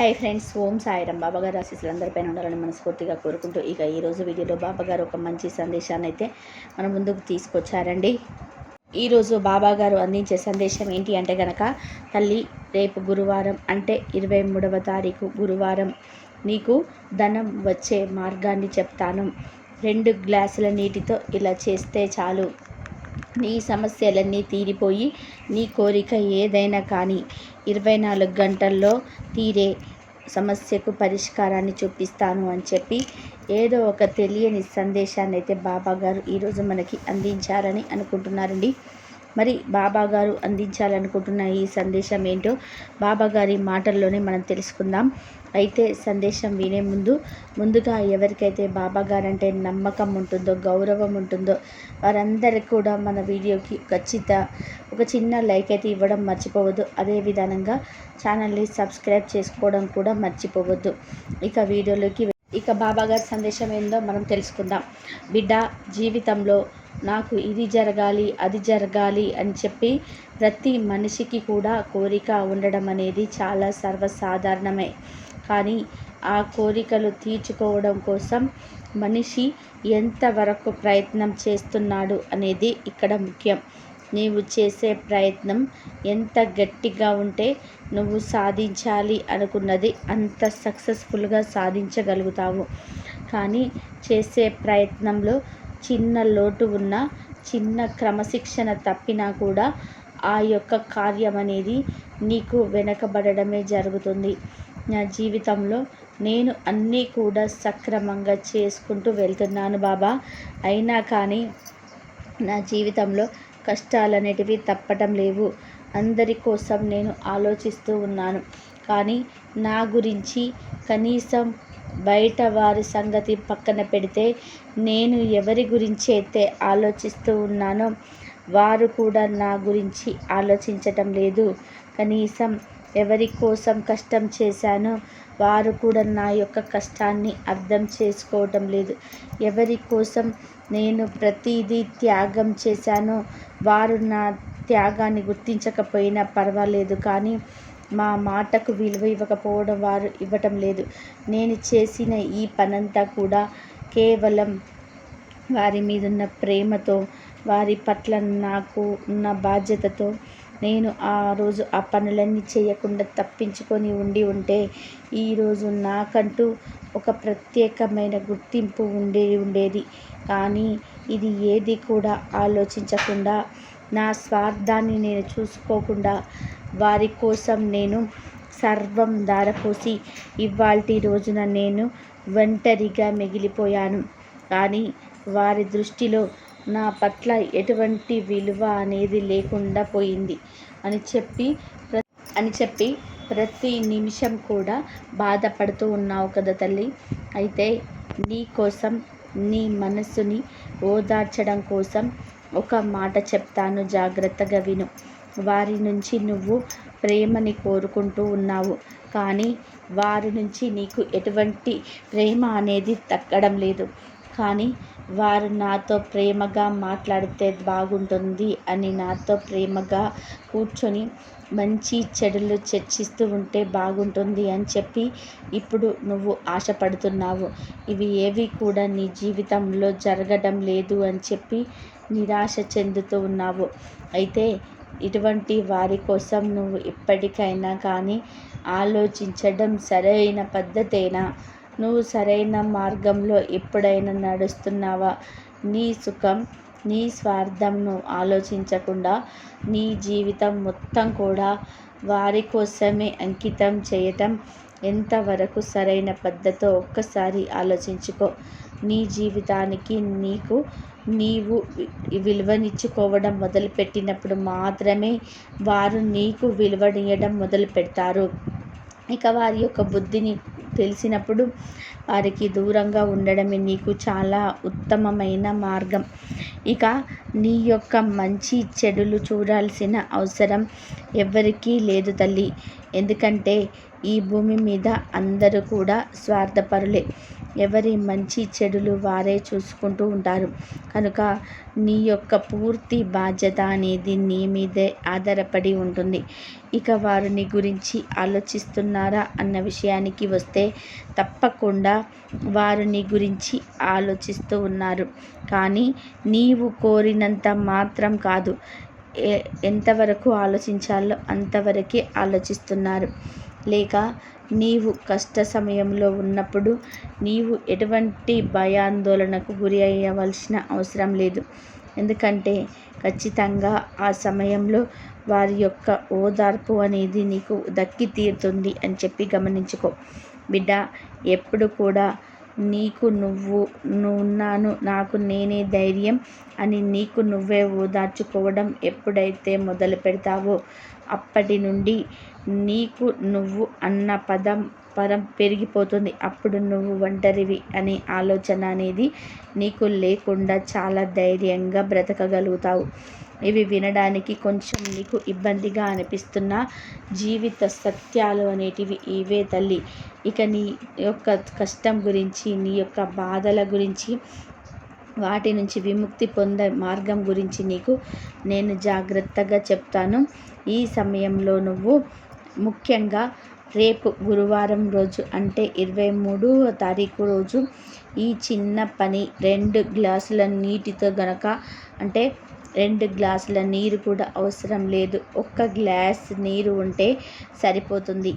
Hi friends ఓం సాయిరం బాబాగారు ఆశీస్సులు అందరిపైన ఉండాలని మనస్ఫూర్తిగా కోరుకుంటూ ఇక ఈరోజు వీడియోలో బాబాగారు ఒక మంచి సందేశాన్ని అయితే మన ముందుకు తీసుకొచ్చారండి. ఈరోజు బాబాగారు అందించే సందేశం ఏంటి అంటే గనక తల్లి రేపు గురువారం అంటే ఇరవై మూడవ తారీఖు గురువారం నీకు ధనం వచ్చే మార్గాన్ని చెప్తాను. రెండు గ్లాసుల నీటితో ఇలా చేస్తే చాలు. నీ సమస్యలన్నీ తీరిపోయి నీ కోరిక ఏదైనా కానీ ఇరవై నాలుగు గంటల్లో తీరే సమస్యకు పరిష్కారాన్ని చూపిస్తాను అని చెప్పి ఏదో ఒక తెలియని సందేశాన్ని అయితే బాబా గారు ఈరోజు మనకి అందించారని అనుకుంటున్నారండి. మరి బాబా గారు అందించాలనుకుంటున్న ఈ సందేశం ఏంటో బాబా గారి మాటల్లోనే మనం తెలుసుకుందాం. అయితే సందేశం వినే ముందు ముందుగా ఎవరికైతే బాబా గారంటే నమ్మకం ఉంటుందో గౌరవం ఉంటుందో వారందరికీ కూడా మన వీడియోకి ఖచ్చిత ఒక చిన్న లైక్ అయితే ఇవ్వడం మర్చిపోవద్దు. అదే విధానంగా ఛానల్ని సబ్స్క్రైబ్ చేసుకోవడం కూడా మర్చిపోవద్దు. ఇక వీడియోలోకి ఇక బాబా గారి సందేశం ఏందో మనం తెలుసుకుందాం. బిడ్డ జీవితంలో నాకు ఇది జరగాలి అది జరగాలి అని చెప్పి ప్రతి మనిషికి కూడా కోరిక ఉండడం అనేది చాలా సర్వసాధారణమే. కానీ ఆ కోరికలు తీర్చుకోవడం కోసం మనిషి ఎంతవరకు ప్రయత్నం చేస్తున్నాడు అనేది ఇక్కడ ముఖ్యం. నీవు చేసే ప్రయత్నం ఎంత గట్టిగా ఉంటే నువ్వు సాధించాలి అనుకున్నది అంత సక్సెస్ఫుల్గా సాధించగలుగుతావు. కానీ చేసే ప్రయత్నంలో చిన్న లోటు ఉన్న చిన్న క్రమశిక్షణ తప్పినా కూడా ఆ యొక్క కార్యం అనేది నీకు వెనకబడడమే జరుగుతుంది. నా జీవితంలో నేను అన్నీ కూడా సక్రమంగా చేసుకుంటూ వెళ్తున్నాను బాబా. అయినా కానీ నా జీవితంలో కష్టాలు అనేటివి తప్పటం లేవు. అందరి కోసం నేను ఆలోచిస్తూ ఉన్నాను. కానీ నా గురించి కనీసం బయట వారి సంగతి పక్కన పెడితే నేను ఎవరి గురించి అయితే ఆలోచిస్తూ ఉన్నానో వారు కూడా నా గురించి ఆలోచించటం లేదు. కనీసం ఎవరి కోసం కష్టం చేశానో వారు కూడా నా యొక్క కష్టాన్ని అర్థం చేసుకోవటం లేదు. ఎవరి కోసం నేను ప్రతిదీ త్యాగం చేశానో వారు నా త్యాగాన్ని గుర్తించకపోయినా పర్వాలేదు. కానీ మా మాటకు విలువ ఇవ్వకపోవడం వారు ఇవ్వటం లేదు. నేను చేసిన ఈ పనంతా కూడా కేవలం వారి మీద ఉన్న ప్రేమతో వారి పట్ల నాకు ఉన్న బాధ్యతతో నేను ఆ రోజు ఆ పనులన్నీ చేయకుండా తప్పించుకొని ఉండి ఉంటే ఈరోజు నాకంటూ ఒక ప్రత్యేకమైన గుర్తింపు ఉండే ఉండేది. కానీ ఇది ఏది కూడా ఆలోచించకుండా నా స్వార్థాన్ని నేను చూసుకోకుండా వారి కోసం నేను సర్వం దారపోసి ఇవాల్టి రోజున నేను ఒంటరిగా మిగిలిపోయాను. కానీ వారి దృష్టిలో నా పట్ల ఎటువంటి విలువ అనేది లేకుండా పోయింది. అని చెప్పి అని చెప్పి ప్రతి నిమిషం కూడా బాధపడుతూ ఉన్నావు కదా తల్లి. అయితే నీ కోసం నీ మనస్సుని ఓదార్చడం కోసం ఒక మాట చెప్తాను జాగ్రత్తగా విను. వారి నుంచి నువ్వు ప్రేమని కోరుకుంటూ ఉన్నావు. కానీ వారి నుంచి నీకు ఎటువంటి ప్రేమ అనేది తగ్గడం లేదు. కానీ వారు నాతో ప్రేమగా మాట్లాడితే బాగుంటుంది అని నాతో ప్రేమగా కూర్చొని మంచి చెడులు చర్చిస్తూ ఉంటే బాగుంటుంది అని చెప్పి ఇప్పుడు నువ్వు ఆశపడుతున్నావు. ఇవి ఏవి కూడా నీ జీవితంలో జరగడం లేదు అని చెప్పి నిరాశ చెందుతూ ఉన్నావు. అయితే ఇటువంటి వారి కోసం నువ్వు ఇప్పటికైనా కానీ ఆలోచించడం సరైన పద్ధతేనా? నువ్వు సరైన మార్గంలో ఎప్పుడైనా నడుస్తున్నావా? నీ సుఖం నీ స్వార్థంను ఆలోచించకుండా నీ జీవితం మొత్తం కూడా వారి కోసమే అంకితం చేయటం ఎంతవరకు సరైన పద్ధతో ఒక్కసారి ఆలోచించుకో. నీ జీవితానికి నీకు నీవు విలువనిచ్చుకోవడం మొదలుపెట్టినప్పుడు మాత్రమే వారు నీకు విలువనియడం మొదలు పెడతారు ఇక వారి యొక్క బుద్ధిని తెలిసినప్పుడు వారికి దూరంగా ఉండడమే నీకు చాలా ఉత్తమమైన మార్గం. ఇక నీ యొక్క మంచి చెడులు చూడాల్సిన అవసరం ఎవరికీ లేదు తల్లి. ఎందుకంటే ఈ భూమి మీద అందరూ కూడా స్వార్థపరులే. ఎవరి మంచి చెడులు వారే చూసుకుంటూ ఉంటారు. కనుక నీ యొక్క పూర్తి బాధ్యత అనేది నీ మీదే ఆధారపడి ఉంటుంది. ఇక వారు నీ గురించి ఆలోచిస్తున్నారా అన్న విషయానికి వస్తే తప్పకుండా వారు నీ గురించి ఆలోచిస్తూ ఉన్నారు. కానీ నీవు కోరినంత మాత్రం కాదు. ఎంతవరకు ఆలోచించాలో అంతవరకే ఆలోచిస్తున్నారు. లేక నీవు కష్ట సమయంలో ఉన్నప్పుడు నీవు ఎటువంటి భయాందోళనకు గురి అయ్యవలసిన అవసరం లేదు. ఎందుకంటే ఖచ్చితంగా ఆ సమయంలో వారి యొక్క ఓదార్పు అనేది నీకు దక్కి తీరుతుంది అని చెప్పి గమనించుకో. బిడ్డ ఎప్పుడు కూడా నీకు నువ్వు నువ్వున్నాను నాకు నేనే ధైర్యం అని నీకు నువ్వే ఓదార్చుకోవడం ఎప్పుడైతే మొదలు పెడతావో అప్పటి నుండి నీకు నువ్వు అన్న పదం పరం పెరిగిపోతుంది. అప్పుడు నువ్వు ఒంటరివి అనే ఆలోచన అనేది నీకు లేకుండా చాలా ధైర్యంగా బ్రతకగలుగుతావు. ఇవి వినడానికి కొంచెం నీకు ఇబ్బందిగా అనిపిస్తున్న జీవిత సత్యాలు అనేటివి ఇవే తల్లి. ఇక నీ యొక్క కష్టం గురించి నీ యొక్క బాధల గురించి వాటి నుంచి విముక్తి పొందే మార్గం గురించి నీకు నేను జాగ్రత్తగా చెప్తాను. ఈ సమయంలో నువ్వు ముఖ్యంగా రేపు గురువారం రోజు అంటే ఇరవై మూడు తారీఖు రోజు ఈ చిన్న పని రెండు గ్లాసుల నీటితో గనక అంటే రెండు గ్లాసుల నీరు కూడా అవసరం లేదు. ఒక్క గ్లాస్ నీరు ఉంటే సరిపోతుంది.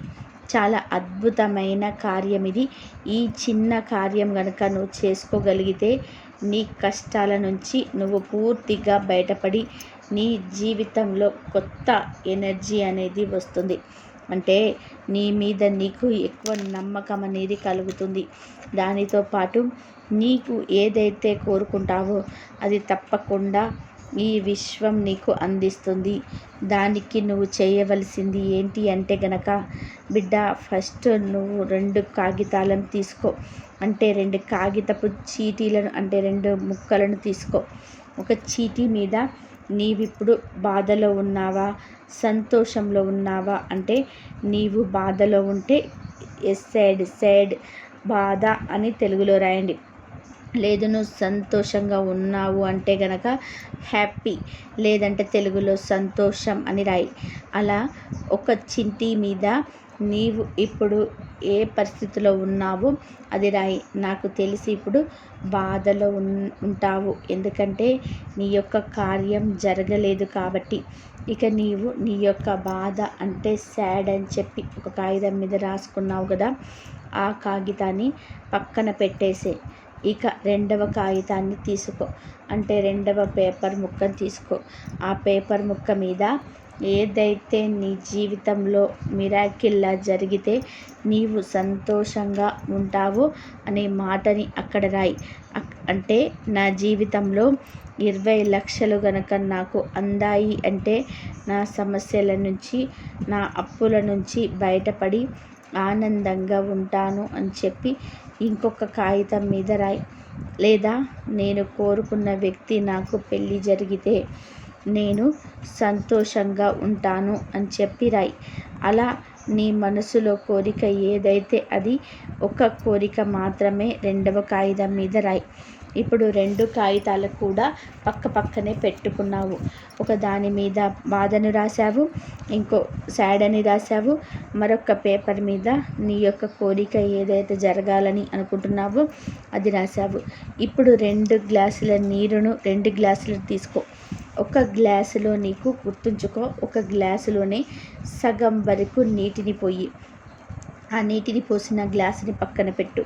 చాలా అద్భుతమైన కార్యం ఇది. ఈ చిన్న కార్యం కనుక నువ్వు చేసుకోగలిగితే నీ కష్టాల నుంచి నువ్వు పూర్తిగా బయటపడి నీ జీవితంలో కొత్త ఎనర్జీ అనేది వస్తుంది. అంటే నీ మీద నీకు ఎక్కువ నమ్మకం అనేది కలుగుతుంది. దానితో పాటు నీకు ఏదైతే కోరుకుంటావో అది తప్పకుండా ఈ విశ్వం నీకు అందిస్తుంది. దానికి నువ్వు చేయవలసింది ఏంటి అంటే గనక బిడ్డ ఫస్ట్ నువ్వు రెండు కాగితాలను తీసుకో. అంటే రెండు కాగితపు చీటీలను అంటే రెండు ముక్కలను తీసుకో. ఒక చీటీ మీద నీవిప్పుడు బాధలో ఉన్నావా సంతోషంలో ఉన్నావా? అంటే నీవు బాధలో ఉంటే ఎస్ సైడ్ సైడ్ బాధ అని తెలుగులో రాయండి. లేదు నువ్వు సంతోషంగా ఉన్నావు అంటే గనక హ్యాపీ. లేదంటే తెలుగులో సంతోషం అని రాయి. అలా ఒక చింటి మీద నీవు ఇప్పుడు ఏ పరిస్థితిలో ఉన్నావు అది రాయి. నాకు తెలిసి ఇప్పుడు బాధలో ఉన్ ఉంటావు. ఎందుకంటే నీ యొక్క కార్యం జరగలేదు కాబట్టి. ఇక నీవు నీ యొక్క బాధ అంటే సాడ్ అని చెప్పి ఒక కాగితం మీద రాసుకున్నావు కదా ఆ కాగితాన్ని పక్కన పెట్టేసే. ఇక రెండవ కాగితాన్ని తీసుకో. అంటే రెండవ పేపర్ ముక్కను తీసుకో. ఆ పేపర్ ముక్క మీద ఏదైతే నీ జీవితంలో మిరాకిల్లా జరిగితే నీవు సంతోషంగా ఉంటావో అనే మాటని అక్కడ రాయి. అంటే నా జీవితంలో ఇరవై లక్షలు గనక నాకు అందాయి అంటే నా సమస్యల నుంచి నా అప్పుల నుంచి బయటపడి ఆనందంగా ఉంటాను అని చెప్పి ఇంకొక కాగితం మీద రాయి. లేదా నేను కోరుకున్న వ్యక్తి నాకు పెళ్ళి జరిగితే నేను సంతోషంగా ఉంటాను అని చెప్పి రాయి. అలా నీ మనసులో కోరిక ఏదైతే అది ఒక కోరిక మాత్రమే రెండవ కాగితం మీద రాయి. ఇప్పుడు రెండు కాగితాలు కూడా పక్క పక్కనే పెట్టుకున్నావు. ఒక దాని మీద బాధను రాశావు ఇంకో సాడ్ అని రాశావు మరొక పేపర్ మీద నీ యొక్క కోరిక ఏదైతే జరగాలని అనుకుంటున్నావో అది రాశావు. ఇప్పుడు రెండు గ్లాసుల నీరును రెండు గ్లాసులు తీసుకో. ఒక గ్లాసులో నీకు గుర్తుంచుకో ఒక గ్లాసులోనే సగం వరకు నీటిని పోయి ఆ నీటిని పోసిన గ్లాసుని పక్కన పెట్టు.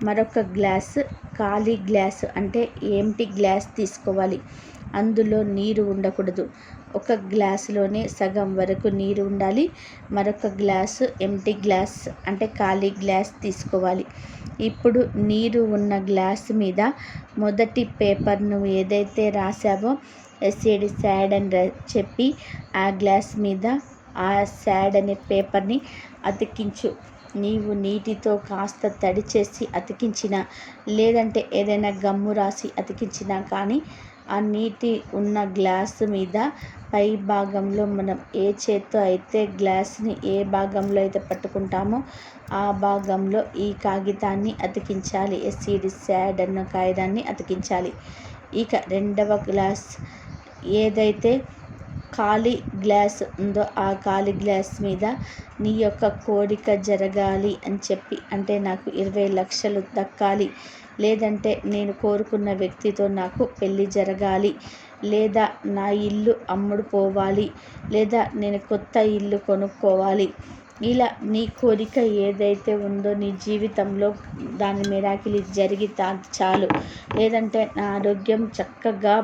మరొక గ్లాస్ ఖాళీ గ్లాస్ అంటే ఏంటి గ్లాస్ తీసుకోవాలి. అందులో నీరు ఉండకూడదు. ఒక గ్లాసులోనే సగం వరకు నీరు ఉండాలి. మరొక గ్లాసు ఎంటీ గ్లాస్ అంటే ఖాళీ గ్లాస్ తీసుకోవాలి. ఇప్పుడు నీరు ఉన్న గ్లాస్ మీద మొదటి పేపర్ను ఏదైతే రాసావో ఎస్ఏడి శాడ్ అని చెప్పి ఆ గ్లాస్ మీద ఆ శాడ్ అనే పేపర్ని అతికించు. నీవు నీటితో కాస్త తడి చేసి అతికించిన లేదంటే ఏదైనా గమ్ము రాసి అతికించినా కానీ ఆ నీటి ఉన్న గ్లాసు మీద పై భాగంలో మనం ఏ చేత్తో అయితే గ్లాస్ని ఏ భాగంలో అయితే పట్టుకుంటామో ఆ భాగంలో ఈ కాగితాన్ని అతికించాలి. ఎస్సీడి శాడ్ అన్న కాగితాన్ని అతికించాలి. ఇక రెండవ గ్లాస్ ఏదైతే ఖాళీ గ్లాస్ ఉందో ఆ ఖాళీ గ్లాస్ మీద నీ యొక్క కోరిక జరగాలి అని చెప్పి అంటే నాకు ఇరవై లక్షలు దక్కాలి. లేదంటే నేను కోరుకున్న వ్యక్తితో నాకు పెళ్ళి జరగాలి. లేదా నా ఇల్లు అమ్ముడు పోవాలి. లేదా నేను కొత్త ఇల్లు కొనుక్కోవాలి. ఇలా నీ కోరిక ఏదైతే ఉందో నీ జీవితంలో దాని మిరాకిలి జరిగి చాలు. లేదంటే నా ఆరోగ్యం చక్కగా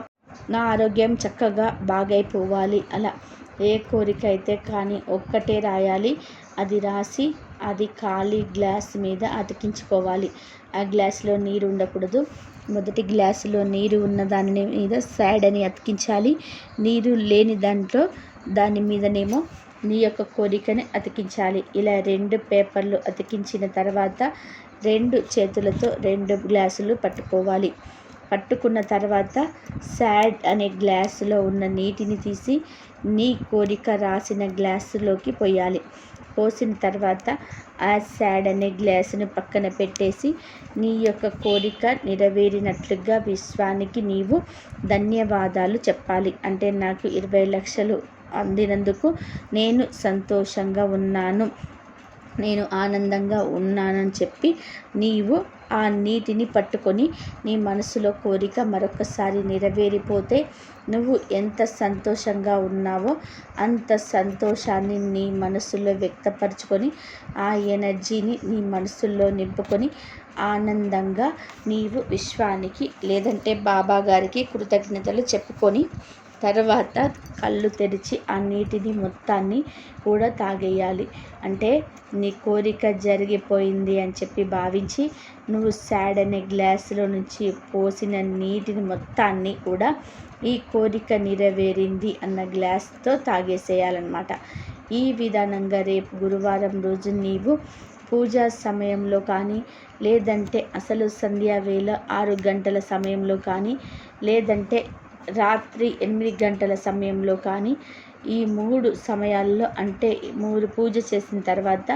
నా ఆరోగ్యం చక్కగా బాగైపోవాలి అలా. ఏ కోరిక అయితే కానీ ఒక్కటే రాయాలి. అది రాసి అది ఖాళీ గ్లాస్ మీద అతికించుకోవాలి. ఆ గ్లాస్లో నీరు ఉండకూడదు. మొదటి గ్లాసులో నీరు ఉన్న దాని మీద సైడ్ అని అతికించాలి. నీరు లేని దాంట్లో దాని మీదనేమో నీ యొక్క కోరికని అతికించాలి. ఇలా రెండు పేపర్లు అతికించిన తర్వాత రెండు చేతులతో రెండు గ్లాసులు పట్టుకోవాలి. పట్టుకున్న తర్వాత సాడ్ అనే గ్లాసులో ఉన్న నీటిని తీసి నీ కోరిక రాసిన గ్లాసులోకి పోయాలి. పోసిన తర్వాత ఆ శాడ్ అనే గ్లాసును పక్కన పెట్టేసి నీ యొక్క కోరిక నెరవేరినట్లుగా విశ్వానికి నీవు ధన్యవాదాలు చెప్పాలి. అంటే నాకు ఇరవై లక్షలు అందినందుకు నేను సంతోషంగా ఉన్నాను. నేను ఆనందంగా ఉన్నానని చెప్పి నీవు ఆ నీటిని పట్టుకొని నీ మనసులో కోరిక మరొకసారి నెరవేరిపోతే నువ్వు ఎంత సంతోషంగా ఉన్నావో అంత సంతోషాన్ని నీ మనసులో వ్యక్తపరచుకొని ఆ ఎనర్జీని నీ మనసులో నింపుకొని ఆనందంగా నీవు విశ్వానికి లేదంటే బాబా గారికి కృతజ్ఞతలు చెప్పుకొని తర్వాత కళ్ళు తెరిచి ఆ నీటిని మొత్తాన్ని కూడా తాగేయాలి. అంటే నీ కోరిక జరిగిపోయింది అని చెప్పి భావించి నువ్వు సాడ్ అనే గ్లాసులో నుంచి పోసిన నీటిని మొత్తాన్ని కూడా ఈ కోరిక నెరవేరింది అన్న గ్లాస్తో తాగేసేయాలన్నమాట. ఈ విధానంగా రేపు గురువారం రోజు నీవు పూజా సమయంలో కానీ లేదంటే అసలు సంధ్యావేళ ఆరు గంటల సమయంలో కానీ లేదంటే రాత్రి ఎనిమిది గంటల సమయంలో కానీ ఈ మూడు సమయాల్లో అంటే మూడు పూజ చేసిన తర్వాత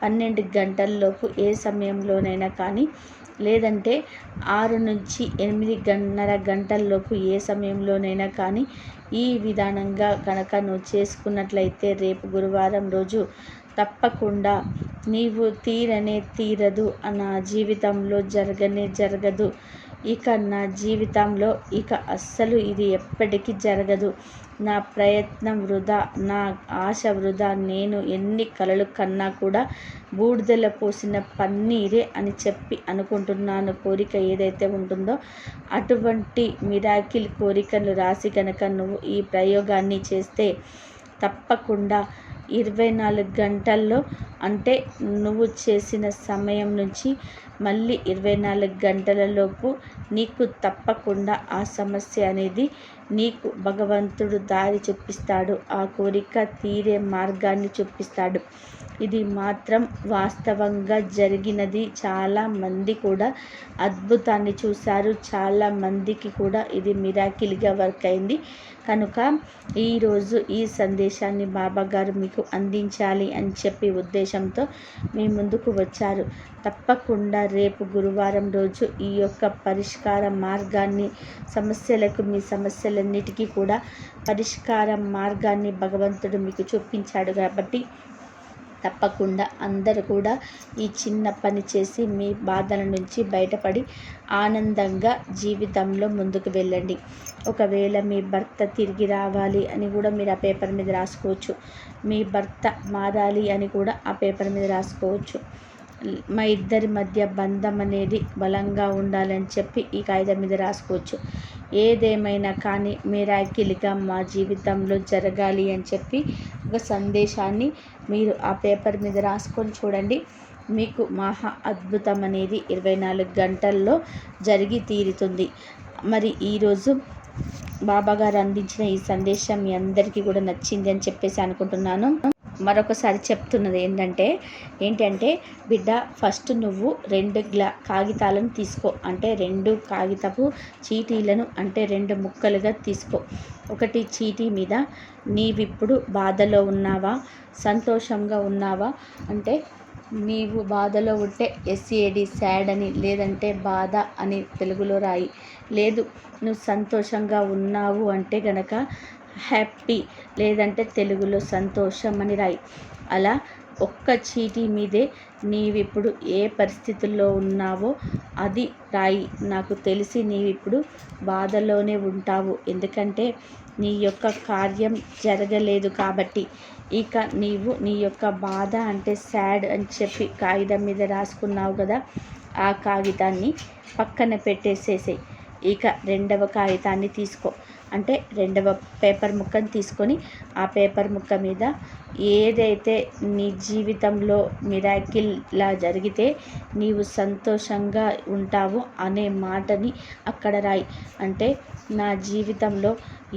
పన్నెండు గంటల్లోపు ఏ సమయంలోనైనా కానీ లేదంటే ఆరు నుంచి ఎనిమిది గన్నర గంటల్లోపు ఏ సమయంలోనైనా కానీ ఈ విధానంగా కనుక నువ్వు చేసుకున్నట్లయితే రేపు గురువారం రోజు తప్పకుండా నీవు తీరనే తీరదు నా జీవితంలో జరగనే జరగదు. ఇక నా జీవితంలో ఇక అస్సలు ఇది ఎప్పటికీ జరగదు. నా ప్రయత్నం వృధా నా ఆశ వృధా. నేను ఎన్ని కలలు కన్నా కూడా బూడిదల పోసిన పన్నీరే అని చెప్పి అనుకుంటున్నాను. కోరిక ఏదైతే ఉంటుందో అటువంటి మిరాకిల్ కోరికలు రాసి కనుక నువ్వు ఈ ప్రయోగాన్ని చేస్తే తప్పకుండా ఇరవై నాలుగు గంటల్లో అంటే నువ్వు చేసిన సమయం నుంచి మళ్ళీ ఇరవై నాలుగు గంటలలోపు నీకు తప్పకుండా ఆ సమస్య అనేది నీకు భగవంతుడు దారి చూపిస్తాడు. ఆ కోరిక తీరే మార్గాన్ని చూపిస్తాడు. ఇది మాత్రం వాస్తవంగా జరిగినది. చాలా మంది కూడా అద్భుతాన్ని చూశారు. చాలా మందికి కూడా ఇది మిరాకిల్గా వర్క్ అయింది. కనుక ఈరోజు ఈ సందేశాన్ని బాబా గారు మీకు అందించాలి అని చెప్పి ఉద్దేశంతో మీ ముందుకు వచ్చారు. తప్పకుండా రేపు గురువారం రోజు ఈ యొక్క పరిష్కార మార్గాన్ని సమస్యలకు మీ సమస్యలన్నిటికీ కూడా పరిష్కార మార్గాన్ని భగవంతుడు మీకు చూపించాడు కాబట్టి తప్పకుండా అందరూ కూడా ఈ చిన్న పని చేసి మీ బాధల నుంచి బయటపడి ఆనందంగా జీవితంలో ముందుకు వెళ్ళండి. ఒకవేళ మీ భర్త తిరిగి రావాలి అని కూడా మీరు ఆ పేపర్ మీద రాసుకోవచ్చు. మీ భర్త మారాలి అని కూడా ఆ పేపర్ మీద రాసుకోవచ్చు. మా ఇద్దరి మధ్య బంధం అనేది బలంగా ఉండాలని చెప్పి ఈ కాగితం మీద రాసుకోవచ్చు. ఏదేమైనా కానీ మిరాకిల్గా మా జీవితంలో జరగాలి అని చెప్పి ఒక సందేశాన్ని మీరు ఆ పేపర్ మీద రాసుకొని చూడండి. మీకు మహా అద్భుతం అనేది ఇరవై నాలుగు గంటల్లో జరిగి తీరుతుంది. మరి ఈరోజు బాబాగారు అందించిన ఈ సందేశం మీ అందరికీ కూడా నచ్చింది అని చెప్పేసి అనుకుంటున్నాను. మరొకసారి చెప్తున్నది ఏంటంటే ఏంటంటే బిడ్డ ఫస్ట్ నువ్వు రెండు గ్లా కాగితాలను తీసుకో. అంటే రెండు కాగితపు చీటీలను అంటే రెండు ముక్కలుగా తీసుకో. ఒకటి చీటీ మీద నీవిప్పుడు బాధలో ఉన్నావా? సంతోషంగా ఉన్నావా? అంటే నీవు బాధలో ఉంటే ఎస్సీఏడి శాడ్ అని లేదంటే బాధ అని తెలుగులో రాయి. లేదు నువ్వు సంతోషంగా ఉన్నావు అంటే గనక హ్యాపీ లేదంటే తెలుగులో సంతోషం అని రాయి. అలా ఒక్క చీటీ మీదే నీవిప్పుడు ఏ పరిస్థితుల్లో ఉన్నావో అది రాయి. నాకు తెలిసి నీవిప్పుడు బాధలోనే ఉంటావు. ఎందుకంటే నీ యొక్క కార్యం జరగలేదు కాబట్టి. ఇక నీవు నీ యొక్క బాధ అంటే సాడ్ అని చెప్పి కాగితం మీద రాసుకున్నావు కదా ఆ కాగితాన్ని పక్కన పెట్టేసేసేయి. ఇక రెండవ కాగితాన్ని తీసుకో. అంటే రెండవ పేపర్ ముక్కను తీసుకొని ఆ పేపర్ ముక్క మీద ఏదైతే నీ జీవితంలో మిరాకిల్లా జరిగితే నీవు సంతోషంగా ఉంటావు అనే మాటని అక్కడ రాయి. అంటే నా జీవితంలో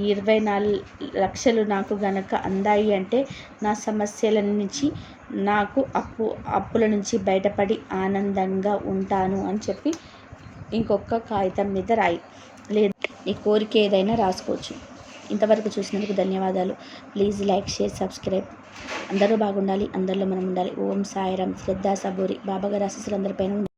ఇరవై నాలుగు లక్షలు నాకు గనక అందాయి అంటే నా సమస్యల నుంచి నాకు అప్పు అప్పుల నుంచి బయటపడి ఆనందంగా ఉంటాను అని చెప్పి ఇంకొక కాగితం మీద రాయి. లేదు. నీ కోరిక ఏదైనా రాసుకోవచ్చు. ఇంతవరకు చూసినందుకు ధన్యవాదాలు. Please like share subscribe. అందరూ బాగుండాలి. అందరిలో మనం ఉండాలి. ఓం సాయిరామ్. శ్రద్ధా సబూరి. బాబాగారి ఆశీస్సులు అందరిపైన